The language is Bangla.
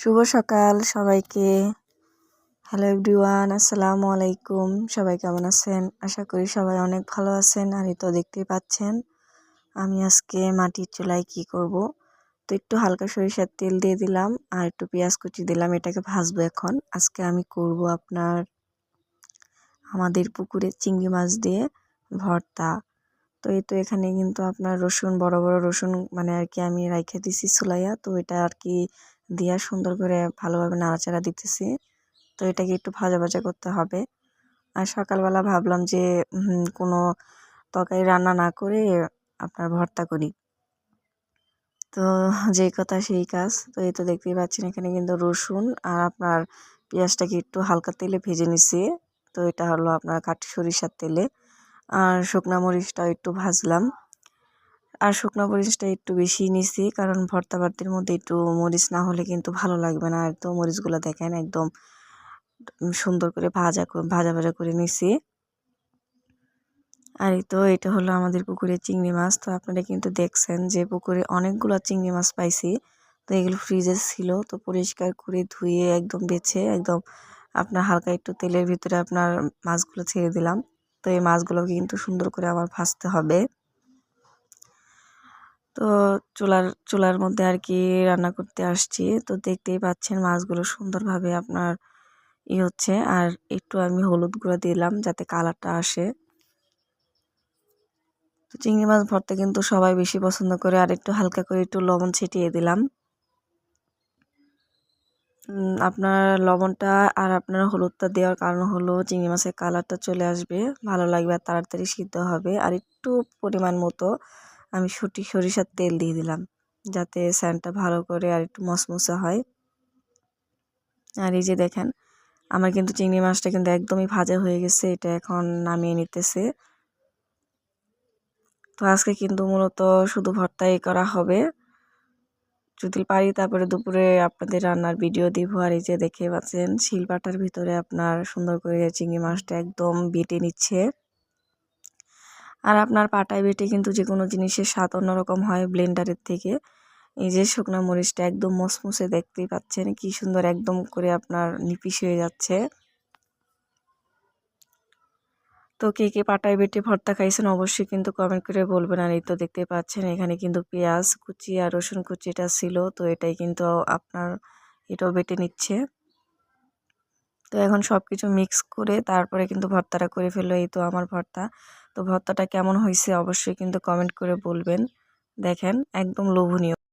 শুভ সকাল সবাইকে। হ্যালো এভরিওয়ান আসসালামু আলাইকুম। সবাই কেমন আছেন? আশা করি সবাই অনেক ভালো আছেন। আর তো দেখতেই পাচ্ছেন, আমি আজকে মাটির চুলায় কি করব। তো একটু হালকা সরিষার তেল দিয়ে দিলাম আর একটু পেঁয়াজ কুচি দিলাম। এটাকে ভাজবো এখন। আজকে আমি করব আপনার আমাদের পুকুরে চিংড়ি মাছ দিয়ে ভর্তা। তো এই তো এখানে কিন্তু আপনার রসুন, বড় বড় রসুন মানে আর কি আমি রাইখে দিছি সুলাইয়া। তো এটা আর কি দিয়া সুন্দর করে ভালোভাবে নাড়াচাড়া দিতেছি। তো এটাকে একটু ভাজা ভাজা করতে হবে। আর সকালবেলা ভাবলাম যে কোনো তরকারি রান্না না করে আপনার ভর্তা করি। তো যেই কথা সেই কাজ। তো এই তো দেখতেই পাচ্ছেন এখানে কিন্তু রসুন আর আপনার পেঁয়াজটাকে একটু হালকা তেলে ভেজে নিছি। তো এটা হলো আপনার কাঠি সরিষার তেলে। আর শুকনা মরিচটাও একটু ভাজলাম। আর শুকনো মরিচটা একটু বেশি নিছি, কারণ ভর্তা ভর্তির মধ্যে একটু মরিচ না হলে কিন্তু ভালো লাগবে না। আর তো মরিচগুলো দেখেন একদম সুন্দর করে ভাজা ভাজা ভাজা করে নিছি। আর তো এটা হলো আমাদের পুকুরে চিংড়ি মাছ। তো আপনারা কিন্তু দেখছেন যে পুকুরে অনেকগুলো চিংড়ি মাছ পাইছি। তো এগুলো ফ্রিজে ছিল, তো পরিষ্কার করে ধুয়ে একদম বেছে একদম আপনার হালকা একটু তেলের ভিতরে আপনার মাছগুলো ছেড়ে দিলাম। তো এই মাছগুলোকে কিন্তু সুন্দর করে আবার ভাজতে হবে। তো চুলার চুলার মধ্যে আর কি রান্না করতে আসছি। তো দেখতেই পাচ্ছেন মাছগুলো সুন্দরভাবে আপনার ই হচ্ছে। আর একটু আমি হলুদ গুঁড়ো দিলাম যাতে কালারটা আসে। তো চিংড়ি মাছ ভর্তা কিন্তু সবাই বেশি পছন্দ করে। আর একটু হালকা করে একটু লবণ ছিটিয়ে দিলাম। আপনার লবণটা আর আপনার হলুদটা দেওয়ার কারণ হলো চিংড়ি মাছের কালারটা চলে আসবে। ভালো লাগবে আর তাড়াতাড়ি সিদ্ধ হবে। আর একটু পরিমাণ মতো আমি সুটি সরিষার তেল দিয়ে দিলাম, যাতে স্যানটা ভালো করে আর একটু মশমশা হয়। আর এই যে দেখেন, আমার কিন্তু চিংড়ি মাছটা কিন্তু একদমই ভাজা হয়ে গেছে, এটা এখন নামিয়ে নিতেছে। তো আজকে কিন্তু মূলত শুধু ভর্তাই করা হবে। যদি পারি তারপরে দুপুরে আপনাদের রান্নার ভিডিও দিব। আর এই যে দেখে পাচ্ছেন শিলপাটার ভিতরে আপনার সুন্দর করে চিংড়ি মাছটা একদম বেটে নিচ্ছে। আর আপনার পাটায় বেটে কিন্তু যে কোনো জিনিসের স্বাদ অন্যরকম হয় ব্লেন্ডারের থেকে। এই যে শুকনো মরিচটা একদম মসমসে দেখতেই পাচ্ছেন, কি সুন্দর একদম করে আপনার নিপিস হয়ে যাচ্ছে। তো কে কে পাটায় বেটে ভর্তা খাইছেন অবশ্যই কিন্তু কমেন্ট করে বলবেন। আর এই তো দেখতে পাচ্ছেন, এখানে কিন্তু পেঁয়াজ কুচি আর রসুন কুচিটা ছিল, তো এটাই কিন্তু আপনার এটাও বেটে নিচ্ছে। তো এখন সব কিছু মিক্স করে তারপরে কিন্তু ভর্তাটা করে ফেলল এই তো আমার ভর্তা। তো ভর্তাটা কেমন হয়েছে অবশ্যই কিন্তু কমেন্ট করে বলবেন। দেখেন, একদম লোভনীয়।